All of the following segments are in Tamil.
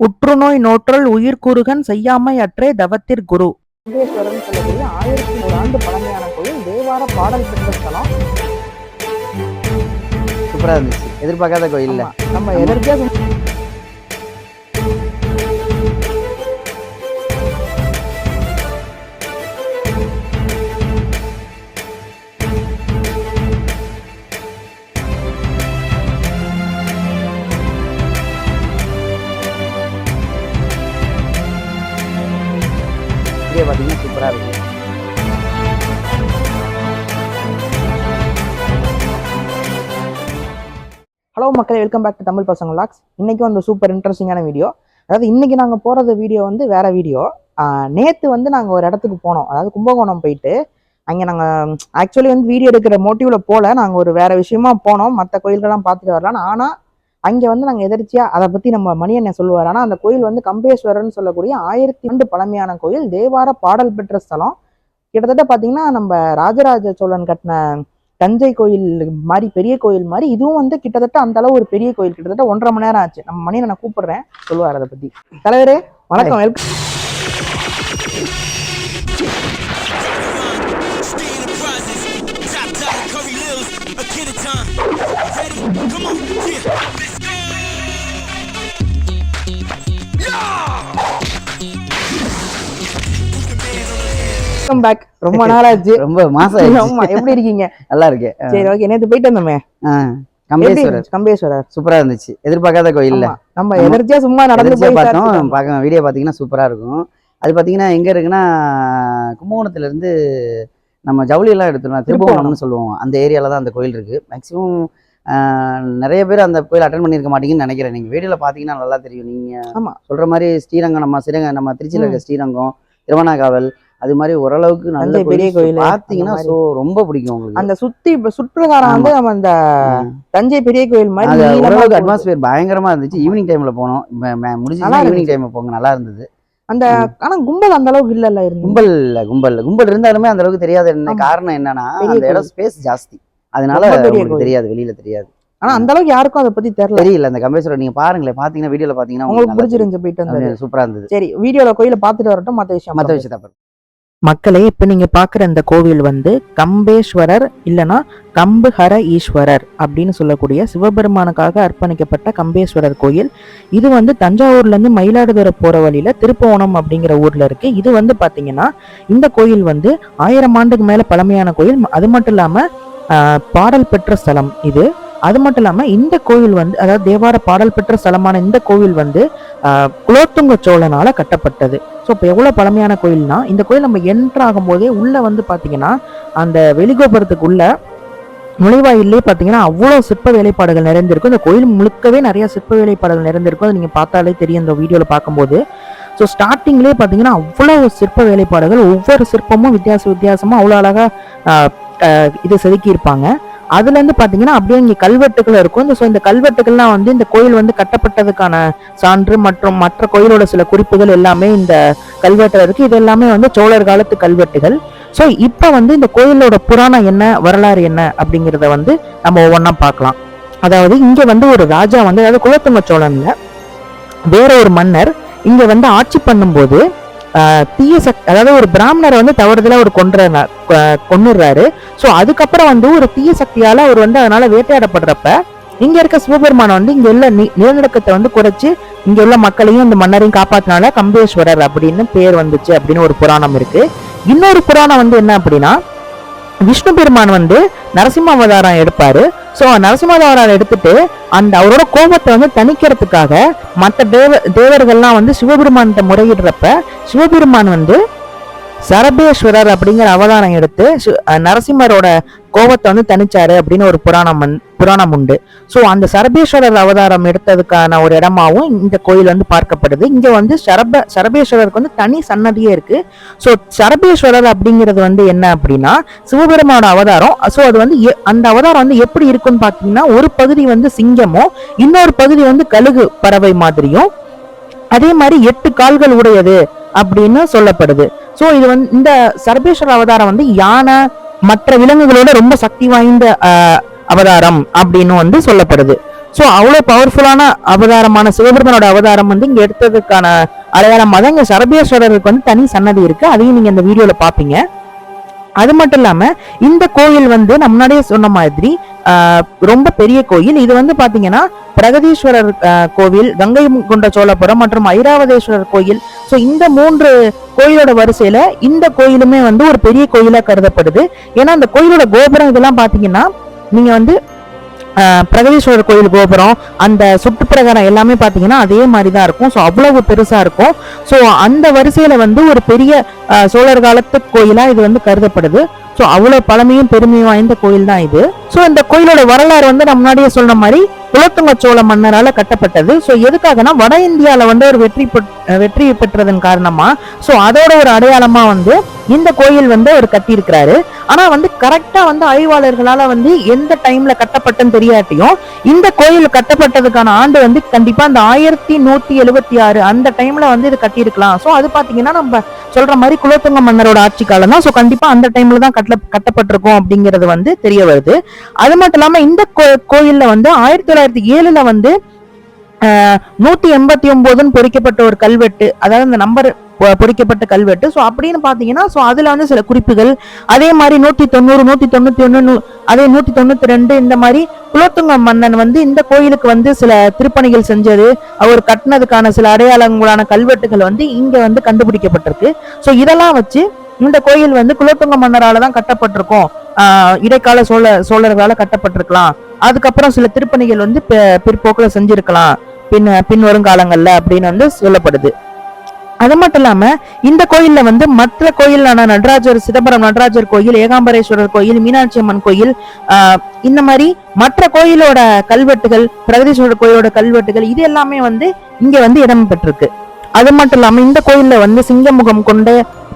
உற்றுநோய் நோற்றல் உயிர்க்குறுகன் செய்யாமை அற்றே தவத்திற் குரு. சொல்லக்கூடிய ஆயிரத்தி நூறு ஆண்டு பழமையான கோயில் தேவார பாடல் பெற்ற ஸ்தலம் சூப்பரா இருந்துச்சு. எதிர்பார்க்காத கோயில்ல. ஆமா. நம்ம எதற்கே இதே சூப்பராக இருக்கும் ஹலோ மக்களே வெல்கம் பேக் டு தமிழ் பசங்க லாக்ஸ் இன்றைக்கி வந்து சூப்பர் இன்ட்ரெஸ்டிங்கான வீடியோ அதாவது இன்னைக்கு நாங்கள் போகிறது வீடியோ வந்து வேற வீடியோ நேற்று வந்து நாங்கள் ஒரு இடத்துக்கு போனோம். அதாவது கும்பகோணம் போயிட்டு அங்கே நாங்கள் ஆக்சுவலி வந்து வீடியோ எடுக்கிற மோட்டிவில் போகல நாங்கள் ஒரு வேறு விஷயமா போனோம். மற்ற கோயில்கள்லாம் பார்த்துட்டு வரலாம் ஆனால் அங்கே வந்து நாங்கள் எதிர்ச்சியாக அதை பற்றி நம்ம மணியண்ணன் சொல்லுவார். ஆனால் அந்த கோயில் வந்து கம்பேஸ்வரர்னு சொல்லக்கூடிய ஆயிரத்தி ஆண்டு பழமையான கோயில் தேவார பாடல் பெற்ற ஸ்தலம். கிட்டத்தட்ட பார்த்தீங்கன்னா நம்ம ராஜராஜ சோழன் கட்டின தஞ்சை கோயில் மாதிரி பெரிய கோயில் மாதிரி இதுவும் வந்து கிட்டத்தட்ட அந்த அளவு ஒரு பெரிய கோயில். கிட்டத்தட்ட ஒன்றரை மணி நேரம் ஆச்சு. நம்ம மணியை நான் கூப்பிடுறேன். சொல்லுவார் அதை பத்தி. தலைவரே வணக்கம். வெல்கம் வெல்கம் பேக் ரொம்ப நாள் ஆச்சு ரொம்ப மாசம் ஆயிடுச்சு. ஆமா எப்படி இருக்கீங்க? நல்லா இருக்கு சரி ஓகே நேத்து போயிட்டு வந்தோமே. கம்பேஸ்வரர்? கம்பேஸ்வரர். சூப்பரா இருந்துச்சு. எதிர்பார்க்காத கோயில்ல. நம்ம ஆமா. எதிர்த்தியா சும்மா நடந்து எதிர்ச்சியா போய் பார்த்தோம். பார்க்க வீடியோ பாத்தீங்கன்னா சூப்பரா இருக்கும். அது பாத்தீங்கன்னா எங்க இருக்குன்னா கும்பகோணத்துல இருந்து நம்ம ஜவுளி எல்லாம் எடுத்துக்கலாம் திருப்புவனம்னு சொல்லுவோம். அந்த ஏரியால தான் அந்த கோயில் இருக்கு. மேக்சிமம் நிறைய பேர் அந்த கோயில் அட்டன் பண்ணியிருக்க மாட்டீங்கன்னு நினைக்கிறேன். நீங்க வீடியோல பாத்தீங்கன்னா நல்லா தெரியும். நீங்க ஆமா. சொல்ற மாதிரி ஸ்ரீரங்கம் நம்ம ஸ்ரீரங்கம் நம்ம திருச்சியில இருக்க ஸ்ரீரங்கம் திருவண்ணாகாவல் அது மாதிரி ஓரளவுக்கு நல்ல பெரிய கோயில் அந்த ஸோ ரொம்ப பிடிக்கும் உங்களுக்கு. அந்த சுத்தி இப்ப சுற்றுலாகாரம் வந்து நம்ம அந்த தஞ்சை பெரிய கோயில் மாதிரி ஓரளவுக்கு. அட்மாஸ்பியர் பயங்கரமா இருந்துச்சு. ஈவினிங் டைம்ல போனோம். முடிஞ்சு ஈவினிங். டைம்ல போங்க நல்லா இருந்தது. அந்த ஆனா கும்பல் அந்த அளவுக்கு இல்லல்ல இருந்து கும்பல் இல்ல கும்பல் இல்ல. கும்பல் இருந்தாலுமே அந்த அளவுக்கு தெரியாது என்ன. காரணம் என்னன்னா அந்த இடம். ஸ்பேஸ் ஜாஸ்தி. அதனால. தெரியாது வெளியில தெரியாது. ஆனா அந்த அளவுக்கு யாருக்கும் அதை பத்தி தெரியல. தெரியல. அந்த கம்பேஸ்வரர் நீங்க பாருங்களேன். பாத்தீங்கன்னா வீடியோல பாத்தீங்கன்னா உங்களுக்கு நல்லா பிடிச்சிருந்துச்சு போயிட்டு சூப்பரா இருந்தது. சரி வீடியோல கோயில பாத்துட்டு வரட்டும் மத்த விஷயம் மத்த விஷயத்த. மக்களே இப்ப நீங்க பாக்குற இந்த கோவில் வந்து கம்பேஸ்வரர் இல்லனா கம்புஹர ஈஸ்வரர் அப்படின்னு சொல்லக்கூடிய சிவபெருமானுக்காக அர்ப்பணிக்கப்பட்ட கம்பேஸ்வரர் கோயில். இது வந்து தஞ்சாவூர்ல இருந்து மயிலாடுதுறை போற வழியில திருப்போணம் அப்படிங்கிற ஊர்ல இருக்கு. இது வந்து பாத்தீங்கன்னா இந்த கோயில் வந்து ஆயிரம் ஆண்டுக்கு மேல பழமையான கோயில். அது மட்டும் இல்லாம பாடல் பெற்ற ஸ்தலம் இது. அது மட்டும் இல்லாமல் இந்த கோயில் வந்து அதாவது தேவார பாடல் பெற்ற ஸ்தலமான இந்த கோவில் வந்து குலோத்துங்க சோழனால் கட்டப்பட்டது. ஸோ இப்போ எவ்வளோ பழமையான கோயில்னா இந்த கோயில் நம்ம என்ட்ரு ஆகும்போதே உள்ளே வந்து பார்த்தீங்கன்னா அந்த வெளிகோபுரத்துக்கு உள்ள நுழைவாயிலே பார்த்தீங்கன்னா அவ்வளோ சிற்ப வேலைப்பாடுகள் நிறைந்திருக்கும். இந்த கோயில் முழுக்கவே நிறைய சிற்ப வேலைப்பாடுகள் நிறைந்திருக்கும். அது நீங்கள் பார்த்தாலே தெரியும் இந்த வீடியோவில் பார்க்கும்போது. ஸோ ஸ்டார்டிங்லேயே பார்த்தீங்கன்னா அவ்வளோ சிற்ப வேலைப்பாடுகள் ஒவ்வொரு சிற்பமும் வித்தியாச வித்தியாசமாக அவ்வளோ அழகாக இது செதுக்கியிருப்பாங்க. அதுலேருந்து பார்த்தீங்கன்னா அப்படியே இங்கே கல்வெட்டுகள் இருக்கும். இந்த ஸோ இந்த கல்வெட்டுகள்லாம் வந்து இந்த கோயில் வந்து கட்டப்பட்டதுக்கான சான்று மற்றும் மற்ற கோயிலோட சில குறிப்புகள் எல்லாமே இந்த கல்வெட்டுல இருக்கு. இது எல்லாமே வந்து சோழர் காலத்து கல்வெட்டுகள். ஸோ இப்போ வந்து இந்த கோயிலோட புராணம் என்ன வரலாறு என்ன அப்படிங்கிறத வந்து நம்ம ஒவ்வொன்றா பார்க்கலாம். அதாவது இங்க வந்து ஒரு ராஜா வந்து அதாவது குலத்துங்க சோழன்ல வேற ஒரு மன்னர் இங்க வந்து ஆட்சி பண்ணும்போது தீய சக்தி அதாவது ஒரு பிராமணரை வந்து தவறுதல ஒரு கொன்ற கொண்டுடுறாரு ஸோ அதுக்கப்புறம் வந்து ஒரு தீய சக்தியால அவர் வந்து அதனால வேட்டையாடப்படுறப்ப இங்க இருக்க சிவபெருமான் வந்து இங்க உள்ள நிலநடுக்கத்தை வந்து குறைச்சு இங்க உள்ள மக்களையும் இந்த மன்னரையும் காப்பாத்தினால கம்பேஸ்வரர் அப்படின்னு பேர் வந்துச்சு அப்படின்னு ஒரு புராணம் இருக்கு. இன்னொரு புராணம் வந்து என்ன அப்படின்னா விஷ்ணு பெருமான் வந்து நரசிம்ம அவதாரம் எடுப்பாரு. ஸோ நரசிம்ம அவதாரம் எடுத்துட்டு அந்த அவரோட கோபத்தை வந்து தணிக்கிறதுக்காக மற்ற தேவ தேவர்கள்லாம் வந்து சிவபெருமான்கிட்ட முறையிடுறப்ப சிவபெருமான் வந்து சரபேஸ்வரர் அப்படிங்கிற அவதாரம் எடுத்து நரசிம்மரோட கோபத்தை வந்து தணிச்சாரு அப்படின்னு ஒரு புராணம் வந்து- புராணம் உண்டு. ஸோ அந்த சரபேஸ்வரர் அவதாரம் எடுத்ததுக்கான ஒரு இடமாவும் இந்த கோயில் வந்து பார்க்கப்படுது. இங்கே வந்து சரப சரபேஸ்வரருக்கு வந்து தனி சன்னதியே இருக்கு. ஸோ சரபேஸ்வரர் அப்படிங்கிறது வந்து என்ன அப்படின்னா சிவபெருமானோட அவதாரம். ஸோ அது வந்து எ- அந்த அவதாரம் வந்து எப்படி இருக்குன்னு பார்த்தீங்கன்னா ஒரு பகுதி வந்து சிங்கமும் இன்னொரு பகுதி வந்து கழுகு பறவை மாதிரியும். அதே மாதிரி எட்டு கால்கள் உடையது அப்படின்னு சொல்லப்படுது. ஸோ இது வந்து இந்த சர்பேஸ்வர அவதாரம் வந்து யானை மற்ற விலங்குகளோட ரொம்ப சக்தி வாய்ந்த அவதாரம் அப்படின்னு வந்து சொல்லப்படுது. ஸோ அவ்வளோ பவர்ஃபுல்லான அவதாரமான சிவபிரதனோட அவதாரம் வந்து இங்கே எடுத்ததுக்கான அடையாளமாக தான் சரபேஸ்வரருக்கு வந்து தனி சன்னதி இருக்குது அதையும் நீங்கள் இந்த வீடியோவில் பார்ப்பீங்க அது மட்டும் இல்லாம இந்த கோயில் வந்து நம்ம முன்னாடியே சொன்ன மாதிரி ரொம்ப பெரிய கோயில். இது வந்து பாத்தீங்கன்னா பிரகதீஸ்வரர் கோவில் கங்கை கொண்ட சோழபுரம் மற்றும் ஐராவதேஸ்வரர் கோயில். ஸோ இந்த மூன்று கோயிலோட வரிசையில இந்த கோயிலுமே வந்து ஒரு பெரிய கோயிலா கருதப்படுது. ஏன்னா அந்த கோயிலோட கோபுரம் இதெல்லாம் பாத்தீங்கன்னா நீங்க வந்து ஆஹ், பிரகதீஸ்வரர் கோயில் கோபுரம் அந்த சுற்றுப்பிரகாரம் எல்லாமே பார்த்தீங்கன்னா அதே மாதிரி தான் இருக்கும். ஸோ அவ்வளவு பெருசா இருக்கும். ஸோ அந்த வரிசையில வந்து ஒரு பெரிய சோழர் காலத்து கோயிலா இது வந்து கருதப்படுது. ஸோ அவ்வளவு பழமையும் பெருமையும் வாய்ந்த கோயில் தான் இது. ஸோ இந்த கோயிலோட வரலாறு வந்து நான் முன்னாடியே சொன்ன மாதிரி குலத்துங்க சோழ மன்னரால கட்டப்பட்டது. ஸோ எதுக்காகனா வட இந்தியால வந்து ஒரு வெற்றி பெற்- வெற்றி பெற்றதன் காரணமா ஸோ அதோட ஒரு அடையாளமா வந்து இந்த கோயில் வந்து அவர் கட்டியிருக்கிறாரு. ஆனா வந்து கரெக்டா வந்து ஆய்வாளர்களால வந்து எந்த டைம்ல கட்டப்பட்டன்னு தெரியாட்டியும் இந்த கோயில் கட்டப்பட்டதுக்கான ஆண்டு வந்து கண்டிப்பா அந்த ஆயிரத்தி நூத்தி எழுபத்தி ஆறு அந்த டைம்ல வந்து இது கட்டியிருக்கலாம். ஸோ அது பாத்தீங்கன்னா நம்ம சொல்ற மாதிரி குலோத்துங்க மன்னரோட ஆட்சி காலம் தான். ஸோ கண்டிப்பா அந்த டைம்ல தான் கட்டல கட்டப்பட்டிருக்கும் அப்படிங்கிறது வந்து தெரிய வருது. அது மட்டும் இல்லாம இந்த கோ- கோயில்ல வந்து ஆயிரத்தி தொள்ளாயிரத்தி ஏழுல வந்து நூத்தி எண்பத்தி ஒன்பதுன்னு பொறிக்கப்பட்ட ஒரு கல்வெட்டு அதாவது இந்த நம்பர் பொறிக்கப்பட்ட கல்வெட்டு. ஸோ அப்படின்னு பார்த்தீங்கன்னா ஸோ அதில் வந்து சில குறிப்புகள். அதே மாதிரி நூற்றி தொண்ணூறு நூற்றி தொண்ணூற்றி ஒன்று அதே நூற்றி தொண்ணூற்றி ரெண்டு இந்த மாதிரி குலோத்துங்க மன்னன் வந்து இந்த கோயிலுக்கு வந்து சில திருப்பணிகள் செஞ்சது. அவர் கட்டினதுக்கான சில அடையாளங்களான கல்வெட்டுகள் வந்து இங்கே வந்து கண்டுபிடிக்கப்பட்டிருக்கு. ஸோ இதெல்லாம் வச்சு இந்த கோயில் வந்து குலோத்துங்க மன்னரால தான் கட்டப்பட்டிருக்கும். இடைக்கால சோழ சோழர்களால் கட்டப்பட்டிருக்கலாம். அதுக்கப்புறம் சில திருப்பணிகள் வந்து பிற்போக்கில் பிற்போக்குல செஞ்சிருக்கலாம். பின் பின்வரும் வருங்காலங்கள்ல அப்படின்னு வந்து சொல்லப்படுது. அது மட்டும் இல்லாம இந்த கோயில்ல வந்து மற்ற கோயிலான நடராஜர் சிதம்பரம் நடராஜர் கோயில் ஏகாம்பரேஸ்வரர் கோயில் மீனாட்சி அம்மன் கோயில் ஆஹ் இந்த மாதிரி மற்ற கோயிலோட கல்வெட்டுகள் பிரகதீஸ்வரர் கோயிலோட கல்வெட்டுகள் இது எல்லாமே வந்து இங்க வந்து இடம் பெற்றிருக்கு. அது மட்டும் இல்லாம இந்த கோயில்ல வந்து சிங்கமுகம் கொண்ட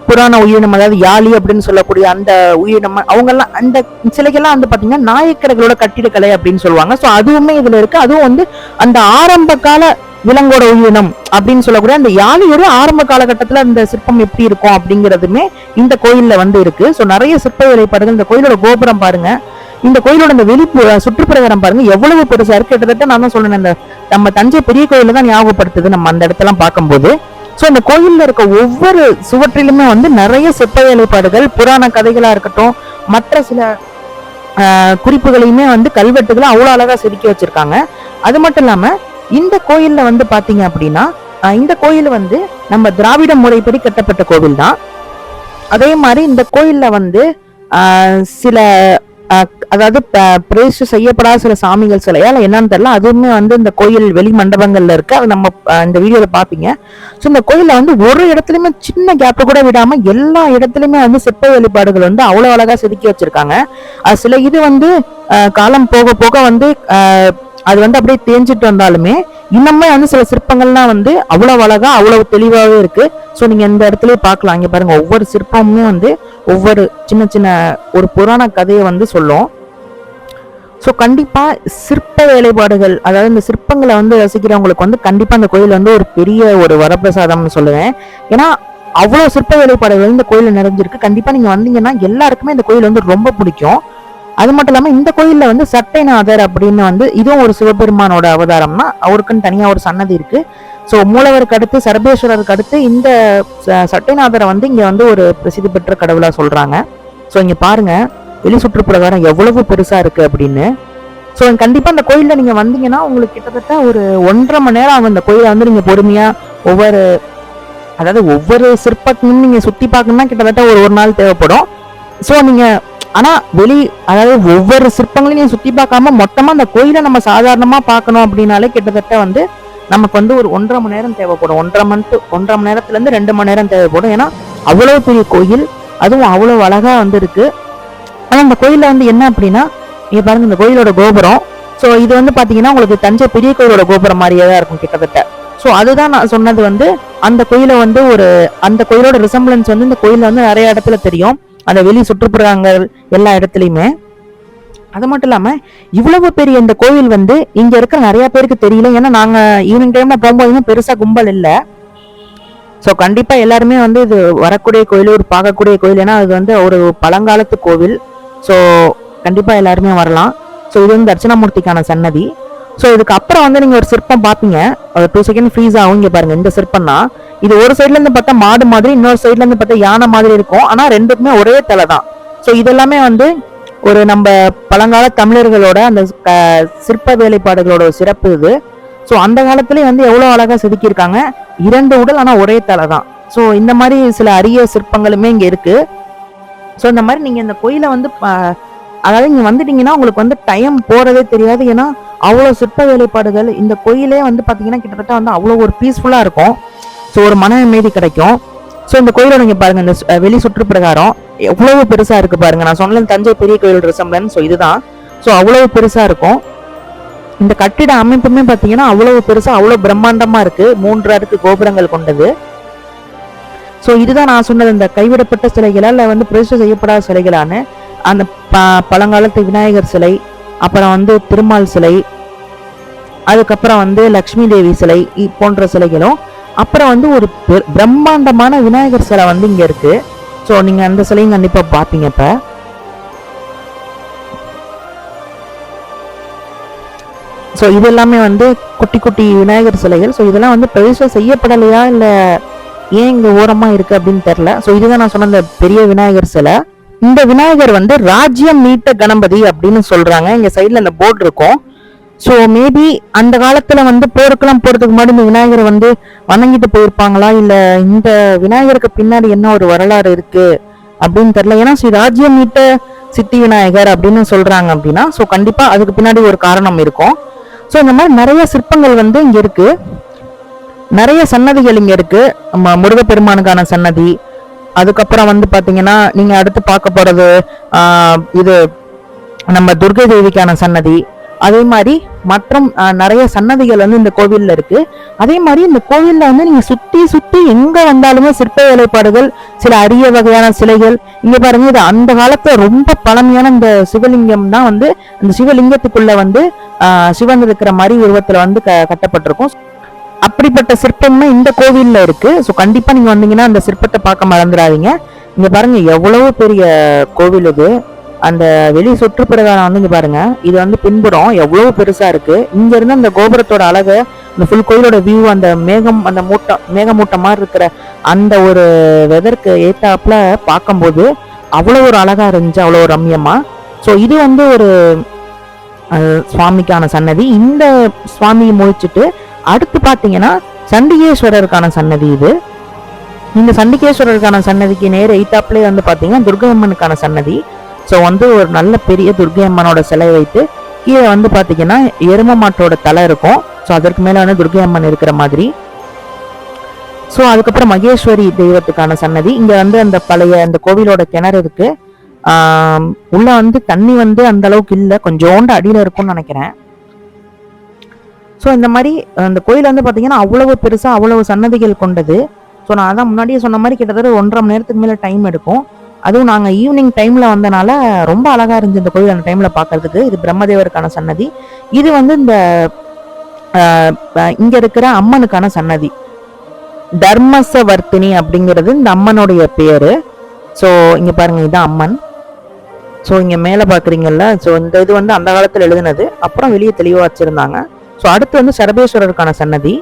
புராண உயிரினம் அதாவது யாழி அப்படின்னு சொல்லக்கூடிய அந்த உயிரினம் அவங்க எல்லாம் அந்த சிலைகள்லாம் வந்து பார்த்தீங்கன்னா நாயக்கர்களோட கட்டிடக்கலை அப்படின்னு சொல்லுவாங்க. ஸோ அதுவுமே இதுல இருக்கு. அதுவும் வந்து அந்த ஆரம்ப கால விலங்கோட உயிரினம் அப்படின்னு சொல்லக்கூடிய அந்த யாழியோட ஆரம்ப காலகட்டத்துல அந்த சிற்பம் எப்படி இருக்கும் அப்படிங்கிறதுமே இந்த கோயிலில் வந்து இருக்கு. சோ நிறைய சிற்ப வேலைப்பாடுகள் இந்த கோயிலோட கோபுரம் பாருங்க. இந்த கோயிலோட இந்த வெளிப்பு சுற்றுப்பிரகாரம் பாருங்க. எவ்வளவு பெருசா இருக்கு? கிட்டத்தட்ட நான் தான் சொன்னேன் இந்த நம்ம தஞ்சை பெரிய கோயில தான் ஞாபகப்படுத்துது நம்ம அந்த இடத்தெல்லாம் பார்க்கும்போது. ஸோ இந்த கோயிலில் இருக்க ஒவ்வொரு சுவற்றிலுமே வந்து நிறைய சிற்ப வேலைப்பாடுகள் புராண கதைகளாக இருக்கட்டும் மற்ற சில குறிப்புகளையுமே வந்து கல்வெட்டுகளை அவ்வளோ அழகாக செதுக்கி வச்சுருக்காங்க. அது மட்டும் இல்லாமல் இந்த கோயிலில் வந்து பார்த்தீங்க அப்படின்னா இந்த கோயில் வந்து நம்ம திராவிட முறைப்படி கட்டப்பட்ட கோவில் தான் அதே மாதிரி இந்த கோயிலில் வந்து சில அதாவது ப- பிரதிஷ்டை செய்யப்படாத சில சாமிகள் சிலையா இல்லை என்னன்னு தெரியல. அதுவுமே வந்து இந்த கோயில் வெளி மண்டபங்கள்ல இருக்கு. அது நம்ம இந்த வீடியோல பாப்பீங்க. ஸோ இந்த கோயிலில் வந்து ஒரு இடத்துலயுமே சின்ன கேப்பு கூட விடாம எல்லா இடத்துலயுமே வந்து சிற்ப வழிபாடுகள் வந்து அவ்வளவு அழகா செதுக்கி வச்சிருக்காங்க. அது சில இது வந்து காலம் போக போக வந்து அது வந்து அப்படியே தேஞ்சிட்டு வந்தாலுமே இன்னுமே வந்து சில சிற்பங்கள்லாம் வந்து அவ்வளவு அழகா அவ்வளவு தெளிவாகவே இருக்கு. ஸோ நீங்க இந்த இடத்துலயே பார்க்கலாம் இங்க பாருங்க ஒவ்வொரு சிற்பமுமே வந்து ஒவ்வொரு சின்ன சின்ன ஒரு புராண கதையை வந்து சொல்லும். ஸோ கண்டிப்பாக சிற்ப வேலைப்பாடுகள் அதாவது இந்த சிற்பங்களை வந்து ரசிக்கிறவங்களுக்கு வந்து கண்டிப்பாக அந்த கோயில் வந்து ஒரு பெரிய ஒரு வரப்பிரசாதம்னு சொல்லுவேன். ஏன்னா அவ்வளோ சிற்ப வேலைப்பாடுகள் இந்த கோயிலில் நிறைஞ்சிருக்கு. கண்டிப்பாக நீங்கள் வந்தீங்கன்னா எல்லாருக்குமே இந்த கோயில் வந்து ரொம்ப பிடிக்கும். அது மட்டும் இல்லாமல் இந்த கோயிலில் வந்து சட்டைநாதர் அப்படின்னு வந்து இதுவும் ஒரு சிவபெருமானோட அவதாரம்னா அவருக்குன்னு தனியாக ஒரு சன்னதி இருக்கு. ஸோ மூலவருக்கு அடுத்து சர்பேஸ்வரருக்கு அடுத்து இந்த சட்டைநாதரை வந்து இங்கே வந்து ஒரு பிரசித்தி பெற்ற கடவுளாக சொல்கிறாங்க ஸோ இங்கே பாருங்கள் வெளி சுற்றுப்பிரகாரம் எவ்வளவு பெருசா இருக்கு அப்படின்னு. ஸோ கண்டிப்பாக அந்த கோயில்ல நீங்க வந்தீங்கன்னா உங்களுக்கு கிட்டத்தட்ட ஒரு ஒன்றரை மணி நேரம் ஆகும் அந்த கோயிலை வந்து நீங்கள் பொறுமையா ஒவ்வொரு அதாவது ஒவ்வொரு சிற்பத்தையும் நீங்க சுற்றி பார்க்கணும்னா கிட்டத்தட்ட ஒரு ஒரு நாள் தேவைப்படும். ஸோ நீங்க ஆனா வெளி அதாவது ஒவ்வொரு சிற்பங்களையும் நீங்கள் சுற்றி பார்க்காம மொத்தமாக அந்த கோயிலை நம்ம சாதாரணமா பார்க்கணும் அப்படின்னாலே கிட்டத்தட்ட வந்து நமக்கு வந்து ஒரு ஒன்றரை மணி நேரம் தேவைப்படும். ஒன்றரை மணி ஒன்றரை மணி நேரத்துல இருந்து ரெண்டு மணி நேரம் தேவைப்படும். ஏன்னா அவ்வளோ பெரிய கோயில் அதுவும் அவ்வளோ அழகா வந்து இருக்குது ஆனால் இந்த கோயிலில் வந்து என்ன அப்படின்னா நீங்க பாருங்க இந்த கோயிலோட கோபுரம். ஸோ இது வந்து பார்த்தீங்கன்னா உங்களுக்கு தஞ்சை பெரிய கோயிலோட கோபுரம் மாதிரியே தான் இருக்கும் கிட்டத்தட்ட. ஸோ அதுதான் நான் சொன்னது வந்து அந்த கோயிலை வந்து ஒரு அந்த கோயிலோட ரிசம்பிளன்ஸ் வந்து இந்த கோயிலில் வந்து நிறைய இடத்துல தெரியும். அந்த வெளி சுற்றுப்புறங்கள் எல்லா இடத்துலையுமே. அது மட்டும் இல்லாமல் இவ்வளவு பெரிய இந்த கோயில் வந்து இங்கே இருக்கிற நிறைய பேருக்கு தெரியல. ஏன்னா நாங்கள் ஈவினிங் டைமில் போகும்போதுமே பெருசாக கும்பல் இல்லை. ஸோ கண்டிப்பாக எல்லாருமே வந்து இது வரக்கூடிய கோயில் ஒரு பார்க்கக்கூடிய கோயில். ஏன்னா அது வந்து ஒரு பழங்காலத்து கோவில். ஸோ கண்டிப்பாக எல்லாருமே வரலாம். ஸோ இது வந்து தட்சிணாமூர்த்திக்கான சன்னதி. ஸோ இதுக்கு அப்புறம் வந்து நீங்கள் ஒரு சிற்பம் பார்ப்பீங்க ஒரு டூ செகண்ட் ஃப்ரீஸ் ஆகும் இங்கே பாருங்கள் இந்த சிற்பம்னா. இது ஒரு சைட்லேருந்து பார்த்தா மாடு மாதிரி இன்னொரு சைட்லேருந்து பார்த்தா யானை மாதிரி இருக்கும். ஆனால் ரெண்டுக்குமே ஒரே தலை தான். ஸோ இதெல்லாமே வந்து ஒரு நம்ம பழங்கால தமிழர்களோட அந்த க- சிற்ப வேலைப்பாடுகளோட ஒரு சிறப்பு இது. ஸோ அந்த காலத்துலேயே வந்து எவ்வளோ அழகாக செதுக்கியிருக்காங்க. இரண்டு உடல் ஆனால் ஒரே தலை தான். ஸோ இந்த மாதிரி சில அரிய சிற்பங்களுமே இங்கே இருக்குது ஸோ இந்த மாதிரி நீங்கள் இந்த கோயிலை வந்து அதாவது நீங்கள் வந்துட்டீங்கன்னா உங்களுக்கு வந்து டைம் போகிறதே தெரியாது. ஏன்னா அவ்வளோ சிற்ப வேலைப்பாடுகள் இந்த கோயிலே வந்து பார்த்தீங்கன்னா கிட்டத்தட்ட வந்து அவ்வளோ ஒரு பீஸ்ஃபுல்லாக இருக்கும். ஸோ ஒரு மன அமைதி கிடைக்கும். ஸோ இந்த கோயிலை நீங்கள் பாருங்க இந்த வெளி சுற்று பிரகாரம் எவ்வளவு பெருசாக இருக்குது பாருங்க. நான் சொன்னேன் தஞ்சை பெரிய கோயில் ரிசம்பளன் ஸோ இதுதான். ஸோ அவ்வளவு பெருசாக இருக்கும். இந்த கட்டிட அமைப்புமே பார்த்தீங்கன்னா அவ்வளவு பெருசாக அவ்வளோ பிரம்மாண்டமாக இருக்குது மூன்று அடுக்கு கோபுரங்கள் கொண்டது. ஸோ இதுதான் நான் சொன்னது. இந்த கைவிடப்பட்ட சிலைகளா இல்லை வந்து பிரதிஷ்டை செய்யப்படாத சிலைகளான அந்த ப பழங்காலத்து விநாயகர் சிலை அப்புறம் வந்து திருமால் சிலை அதுக்கப்புறம் வந்து லக்ஷ்மி தேவி சிலை போன்ற சிலைகளும் அப்புறம் வந்து ஒரு பிரம்மாண்டமான விநாயகர் சிலை வந்து இங்க இருக்கு. ஸோ நீங்க அந்த சிலையும் கண்டிப்பாக பார்ப்பீங்க இப்போ. ஸோ இது எல்லாமே வந்து குட்டி குட்டி விநாயகர் சிலைகள். ஸோ இதெல்லாம் வந்து பிரதிஷ்டை செய்யப்படலையா? இல்லை ஏன் இங்க ஓரமா இருக்கு அப்படின்னு தெரியல. ஸோ இதுதான் நான் சொன்ன அந்த பெரிய விநாயகர் சிலை. இந்த விநாயகர் வந்து ராஜ்யம் மீட்ட கணபதி அப்படின்னு சொல்றாங்க. இங்க சைடுல இந்த போர்டு இருக்கும். ஸோ மேபி அந்த காலத்துல வந்து போருக்கெல்லாம் போறதுக்கு முன்னாடி இந்த விநாயகரை வந்து வணங்கிட்டு போயிருப்பாங்களா? இல்லை இந்த விநாயகருக்கு பின்னாடி என்ன ஒரு வரலாறு இருக்கு அப்படின்னு தெரியல. ஏன்னா ஸ்ரீ ராஜ்யம் மீட்ட சித்தி விநாயகர் அப்படின்னு சொல்றாங்க அப்படின்னா ஸோ கண்டிப்பா அதுக்கு பின்னாடி ஒரு காரணம் இருக்கும். ஸோ இந்த மாதிரி நிறைய சிற்பங்கள் வந்து இங்க இருக்கு. நிறைய சன்னதிகள் இங்கே இருக்குது நம்ம முருகப்பெருமானுக்கான சன்னதி. அதுக்கப்புறம் வந்து பார்த்தீங்கன்னா நீங்கள் அடுத்து பார்க்க போகிறது இது நம்ம துர்கை தேவிக்கான சன்னதி. அதே மாதிரி மற்றும் நிறைய சன்னதிகள் வந்து இந்த கோவிலில் இருக்கு. அதே மாதிரி இந்த கோவிலில் வந்து நீங்க சுத்தி சுத்தி எங்க வந்தாலுமே சிற்ப வேலைப்பாடுகள் சில அரிய வகையான சிலைகள். இங்க பாருங்க இது அந்த காலத்துல ரொம்ப பழமையான இந்த சிவலிங்கம் தான் வந்து அந்த சிவலிங்கத்துக்குள்ள வந்து சிவன் இருக்கிற மாதிரி உருவத்துல வந்து க- கட்டப்பட்டிருக்கும். அப்படிப்பட்ட சிற்பம்னா இந்த கோவிலில் இருக்கு. ஸோ கண்டிப்பாக நீங்க வந்தீங்கன்னா அந்த சிற்பத்தை பார்க்க மறந்துடாதீங்க. இங்கே பாருங்க எவ்வளவு பெரிய கோவில் இது. அந்த வெளி சுற்றுப்பிரகாரம் வந்து இங்கே பாருங்க. இது வந்து பின்புறம் எவ்வளவு பெருசா இருக்கு. இங்க இருந்து அந்த கோபுரத்தோட அழகு இந்த ஃபுல் கோயிலோட வியூ அந்த மேகம் அந்த மூட்டம் மேகமூட்டம் மாதிரி இருக்கிற அந்த ஒரு வெதருக்கு ஏத்தாப்புல பார்க்கும்போது அவ்வளோ ஒரு அழகா இருந்துச்சு அவ்வளோ ரம்யமா. ஸோ இது வந்து ஒரு சுவாமிக்கான சன்னதி. இந்த சுவாமியை முடிச்சுட்டு அடுத்து பார்த்தீங்கன்னா சண்டிகேஸ்வரருக்கான சன்னதி இது. இந்த சண்டிகேஸ்வரருக்கான சன்னதிக்கு நேர எய்தாப்லேயே வந்து பார்த்தீங்கன்னா துர்கை அம்மனுக்கான சன்னதி. ஸோ வந்து ஒரு நல்ல பெரிய துர்கை அம்மனோட சிலை வைத்து கீழே வந்து பார்த்தீங்கன்னா எரும மாட்டோட தலை இருக்கும். ஸோ அதற்கு மேலே வந்து துர்கை அம்மன் இருக்கிற மாதிரி. ஸோ அதுக்கப்புறம் மகேஸ்வரி தெய்வத்துக்கான சன்னதி. இங்கே வந்து அந்த பழைய அந்த கோவிலோட கிணறு இருக்கு. உள்ளே உள்ள வந்து தண்ணி வந்து அந்த அளவுக்கு இல்லை. கொஞ்சோண்டு அடியில் இருக்கும்னு நினைக்கிறேன். ஸோ இந்த மாதிரி அந்த கோயில் வந்து பார்த்தீங்கன்னா அவ்வளவு பெருசாக அவ்வளவு சன்னதிகள் கொண்டது. ஸோ நான் அதான் முன்னாடியே சொன்ன மாதிரி கிட்டத்தட்ட ஒன்றரை மணி நேரத்துக்கு மேலே டைம் எடுக்கும். அதுவும் நாங்கள் ஈவினிங் டைமில் வந்தனால ரொம்ப அழகாக இருந்துச்சு இந்த கோயில் அந்த டைமில் பார்க்கறதுக்கு இது பிரம்மதேவருக்கான சன்னதி. இது வந்து இந்த இங்கே இருக்கிற அம்மனுக்கான சன்னதி. தர்மசவர்த்தினி அப்படிங்கிறது இந்த அம்மனுடைய பேர். ஸோ இங்கே பாருங்கள் இதுதான் அம்மன். ஸோ இங்கே மேலே பார்க்குறீங்கல்ல ஸோ இந்த இது வந்து அந்த காலத்தில் எழுதினது. அப்புறம் வெளியே தெளிவாக வச்சுருந்தாங்க. ஸோ அடுத்து வந்து சரபேஸ்வரருக்கான சன்னதி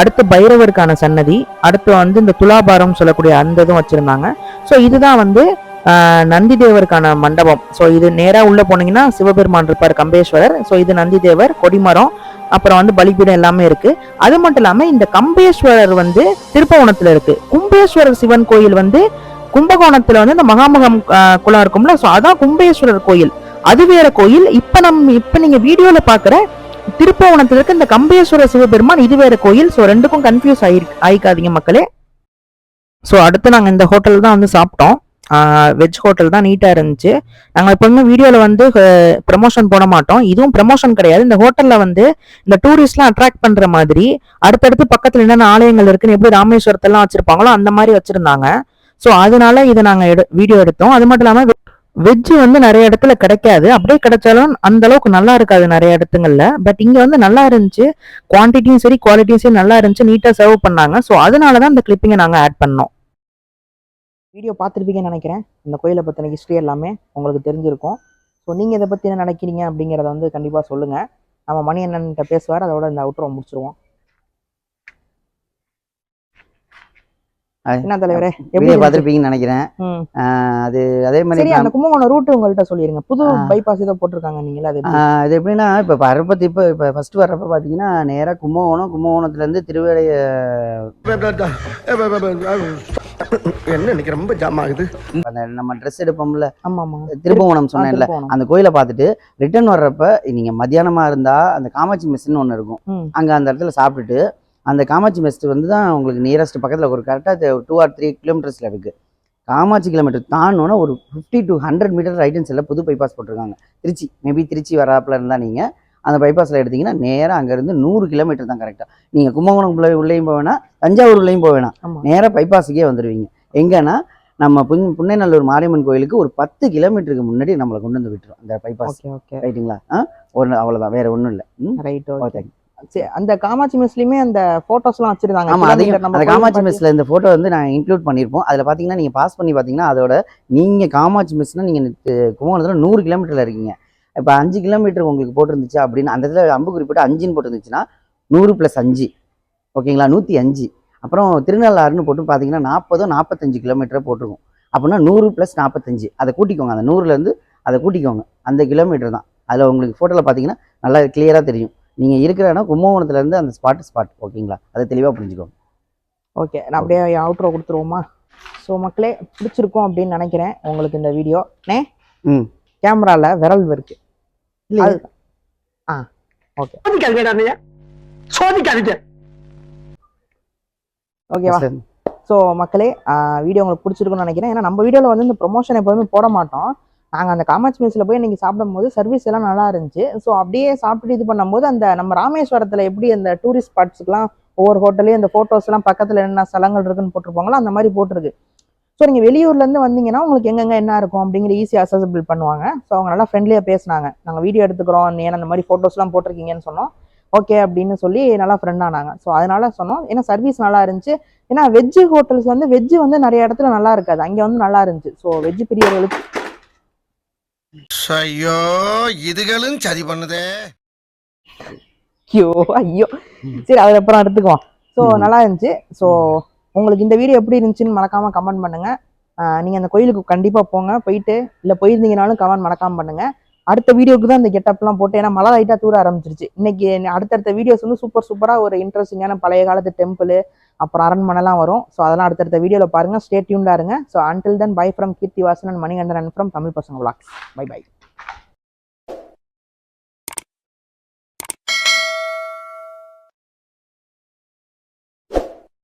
அடுத்து பைரவருக்கான சன்னதி அடுத்து வந்து இந்த துலாபாரம் சொல்லக்கூடிய அந்த இதுவும் வச்சுருந்தாங்க. ஸோ இதுதான் வந்து நந்தி தேவருக்கான மண்டபம். ஸோ இது நேராக உள்ளே போனீங்கன்னா சிவபெருமான் இருப்பார் கம்பேஸ்வரர். ஸோ இது நந்தி தேவர் கொடிமரம் அப்புறம் வந்து பலிபீடம் எல்லாமே இருக்குது அது மட்டும் இல்லாமல் இந்த கம்பேஸ்வரர் வந்து திருப்பவனத்தில் இருக்குது கும்பேஸ்வரர் சிவன் கோயில் வந்து கும்பகோணத்தில் வந்து இந்த மகாமகம் குளம் இருக்கும்ல. ஸோ அதான் கும்பேஸ்வரர் கோயில். அது வேற கோயில். இப்போ நம்ம இப்போ நீங்கள் வீடியோவில் பார்க்குற திருப்பவனத்துல இருக்க இந்த கம்பேஸ்வர சிவபெருமான் இது வேற கோயில். ஸோ ரெண்டுக்கும் கன்ஃபியூஸ் ஆகி ஆயிக்காதீங்க மக்களே. ஸோ அடுத்து நாங்கள் இந்த ஹோட்டல் தான் வந்து சாப்பிட்டோம். வெஜ் ஹோட்டல் தான் நீட்டாக இருந்துச்சு. நாங்கள் எப்போதுமே வீடியோவில் வந்து ப்ரமோஷன் போட மாட்டோம். இதுவும் ப்ரமோஷன் கிடையாது. இந்த ஹோட்டலில் வந்து இந்த டூரிஸ்ட்லாம் அட்ராக்ட் பண்ணுற மாதிரி அடுத்தடுத்து பக்கத்தில் என்னென்ன ஆலயங்கள் இருக்குன்னு எப்படி ராமேஸ்வரத்தெல்லாம் வச்சிருப்பாங்களோ அந்த மாதிரி வச்சிருந்தாங்க. ஸோ அதனால இதை நாங்கள் எடு வீடியோ எடுத்தோம். அது மட்டும் இல்லாமல் வெஜ் வந்து நிறைய இடத்துல கிடைக்காது. அப்படியே கிடைச்சாலும் அந்த அளவுக்கு நல்லா இருக்காது நிறைய இடத்துங்கள்ல. பட் இங்க வந்து நல்லா இருந்துச்சு. குவான்டிட்டியும் சரி குவாலிட்டியும் சரி நல்லா இருந்துச்சு. நீட்டா சர்வ் பண்ணாங்க. ஸோ அதனால தான் இந்த கிளிப்பிங்கை நாங்க ஆட் பண்ணோம். வீடியோ பார்த்துருப்பீங்கன்னு நினைக்கிறேன். இந்த கோயிலை பற்றின ஹிஸ்ட்ரி எல்லாமே உங்களுக்கு தெரிஞ்சிருக்கும். ஸோ நீங்கள் இதை பற்றி என்ன நினைக்கிறீங்க அப்படிங்கிறத வந்து கண்டிப்பாக சொல்லுங்கள் நம்ம மணி அண்ணன்கிட்ட பேசுவார். அதோட இந்த அவுட்ரோ முடிச்சிருவோம் ஆ. என்ன தலைவரே? எப்படி? பார்த்துருப்பீங்கன்னு நினைக்கிறேன். அது அதே மாதிரி அந்த கும்பகோணம் ரூட் உங்கள்கிட்ட சொல்லிருங்க. புது. பைபாஸ் ஏதோ போட்டிருக்காங்க நீங்களா அது இது எப்படின்னா இப்போ வரப்பத்தி இப்போ இப்போ ஃபர்ஸ்ட் வர்றப்ப பார்த்தீங்கன்னா நேராக கும்பகோணம் கும்பகோணத்துலேருந்து திருவேடைய என்ன இன்னைக்கு ரொம்ப ஜாம் ஆகுது? நம்ம ட்ரெஸ் எடுப்போம்ல. ஆமா ஆமா திருப்புவனம் சொன்னேன்ல. அந்த கோயிலை பார்த்துட்டு ரிட்டர்ன் வர்றப்ப நீங்கள் மத்தியானமாக இருந்தால் அந்த காமாட்சி மெஸ்ன்னு ஒன்று இருக்கும். அங்கே அந்த இடத்துல சாப்பிட்டுட்டு அந்த காமாட்சி மெஸ்ட் வந்து தான் உங்களுக்கு நியரஸ்ட் பக்கத்தில் ஒரு கரெக்டாக டூ ஆர் த்ரீ கிலோமீட்டர்ஸில் இருக்குது காமாட்சி கிலோமீட்டர் தாண்டோன்னா ஒரு fifty to hundred metre right hand சைடில் புது பைபாஸ் போட்டிருக்காங்க. திருச்சி மேபி திருச்சி வராப்புல இருந்தால் நீங்கள் அந்த பைபாஸில் எடுத்தீங்கன்னா நேராக அங்கேருந்து நூறு கிலோமீட்டர் தான் கரெக்டாக நீங்கள் கும்பகோணம் உள்ள உள்ளேயும் போக வேணாம் தஞ்சாவூர் உள்ளேயும் போக வேணாம். நேராக பைபாஸுக்கே வந்துடுவீங்க எங்கன்னா நம்ம புன் புன்னைநல்லூர் மாரியம்மன் கோயிலுக்கு ஒரு பத்து கிலோமீட்டருக்கு முன்னாடி நம்மளை கொண்டு வந்து விட்டுரும் அந்த பைபாஸ் ரைட்டுங்களா ஆ? ஒரு அவ்வளோதான் வேற ஒன்றும் இல்லை. ம்? ரைட் ஓகே அந்த காமாட்சி மிஸ்லயுமே அந்த போட்டோஸ்லாம் வச்சிருந்தாங்க. ஆமா அதையும் அந்த காமாட்சி மிஸ்ல இந்த போட்டோ வந்து நான் இன்க்ளூட் பண்ணியிருப்போம். அதில் பார்த்தீங்கன்னா நீங்கள் பாஸ் பண்ணி பார்த்தீங்கன்னா அதோட நீங்கள் காமாட்சி மிஸ்னா நீங்கள் கும்பகோணத்தில் நூறு கிலோமீட்டரில் இருக்கீங்க. இப்போ அஞ்சு கிலோமீட்டர் உங்களுக்கு போட்டிருந்துச்சு அப்படின்னு அந்த இடத்துல அம்பு குறிப்பிட்டு அஞ்சுன்னு போட்டிருந்துச்சுன்னா நூறு ப்ளஸ் அஞ்சு. ஓகேங்களா? நூற்றி அஞ்சு. அப்புறம் திருநள்ளாறுன்னு போட்டு பார்த்தீங்கன்னா நாற்பதோ நாற்பத்தஞ்சு கிலோமீட்டரை போட்டிருக்கும். அப்படின்னா நூறு ப்ளஸ் நாற்பத்தஞ்சு. அதை கூட்டிக்கோங்க. அந்த நூறுலேருந்து அதை கூட்டிக்கோங்க. அந்த கிலோமீட்டர் தான். அதில் உங்களுக்கு ஃபோட்டோவில் பார்த்தீங்கன்னா நல்லா கிளியராக தெரியும். நீங்கள் இருக்கிற இடம் கும்பகோணத்துலேருந்து அந்த ஸ்பாட் ஸ்பாட் ஓகேங்களா அதை தெளிவாக புரிஞ்சுக்கோங்க. ஓகே நான் அப்படியே அவுட்ரோ கொடுத்துருவோமா? ஸோ மக்களே பிடிச்சிருக்கும் அப்படின்னு நினைக்கிறேன் உங்களுக்கு இந்த வீடியோ நே ம். கேமரால விரல் இருக்கு. இல்லையா? அது- ஆ ஓகே சோதிக்காதீங்க. ஓகேவா. ஸோ மக்களே வீடியோ உங்களுக்கு பிடிச்சிருக்கும்னு நினைக்கிறேன். ஏன்னா நம்ம வீடியோவில் வந்து இந்த ப்ரொமோஷன் எப்போதுமே போட மாட்டோம். நாங்கள் அந்த காமாட்சி மெஸ்ஸில் போய் நீங்கள் சாப்பிடும்போது சர்வீஸ் எல்லாம் நல்லா இருந்துச்சு. ஸோ அப்படியே சாப்பிட்டுட்டு இது பண்ணும்போது அந்த நம்ம ராமேஸ்வரத்தில் எப்படி அந்த டூரிஸ்ட் ஸ்பாட்ஸுக்கெலாம் ஒவ்வொரு ஹோட்டல்லையும் அந்த ஃபோட்டோஸ்லாம் பக்கத்தில் என்ன ஸ்தலங்கள் இருக்குன்னு போட்டிருப்பாங்களோ அந்த மாதிரி போட்டிருக்கு. ஸோ நீங்கள் வெளியூர்லேருந்து வந்தீங்கன்னா உங்களுக்கு எங்கெங்க என்ன இருக்கும் அப்படிங்கிற ஈஸியாக அசசபிள் பண்ணுவாங்க. ஸோ அவங்க நல்லா ஃப்ரெண்ட்லியாக பேசினாங்க. நாங்கள் வீடியோ எடுத்துக்கிறோம் ஏன்னா அந்த மாதிரி ஃபோட்டோஸ்லாம் போட்டிருக்கீங்கன்னு சொன்னோம். ஓகே அப்படின்னு சொல்லி நல்லா ஃப்ரெண்ட் ஆனாங்க. ஸோ அதனால சொன்னோம். ஏன்னா சர்வீஸ் நல்லா இருந்துச்சு. ஏன்னா வெஜ்ஜு ஹோட்டல்ஸ் வந்து வெஜ்ஜு வந்து நிறைய இடத்துல நல்லா இருக்காது. அங்கே வந்து நல்லா இருந்துச்சு. ஸோ வெஜ் பிரியர்களுக்கு ஐயோ இதுகளும் சரி பண்ணுதே. ஐயோ ஐயோ. சரி அதுக்கப்புறம் எடுத்துக்குவோம் ஸோ. நல்லா இருந்துச்சு. ஸோ உங்களுக்கு இந்த வீடியோ எப்படி இருந்துச்சுன்னு மறக்காம கமெண்ட் பண்ணுங்க. நீங்க அந்த கோயிலுக்கு கண்டிப்பா போங்க போயிட்டு இல்ல போயிருந்தீங்கனாலும் கமெண்ட் மறக்காம பண்ணுங்க. அடுத்த வீடியோக்கு தான் இந்த கெட்டப்லாம் போட்டு ஏன்னா மழை லைட்டாக தூர ஆரம்பிச்சிருச்சு. இன்னைக்கு அடுத்தடுத்த வீடியோஸ் வந்து சூப்பர் சூப்பராக ஒரு இன்ட்ரெஸ்டிங்கான பழைய காலத்து டெம்பிள் அப்புறம் அரண்மனைலாம் வரும். ஸோ அதெல்லாம் அடுத்தடுத்த வீடியோவில் பாருங்கள் ஸ்டே டியூண்டாக இருங்க. So until then bye from Keerthi Vasan and Manikandan from Tamil Pasanga vlogs bye by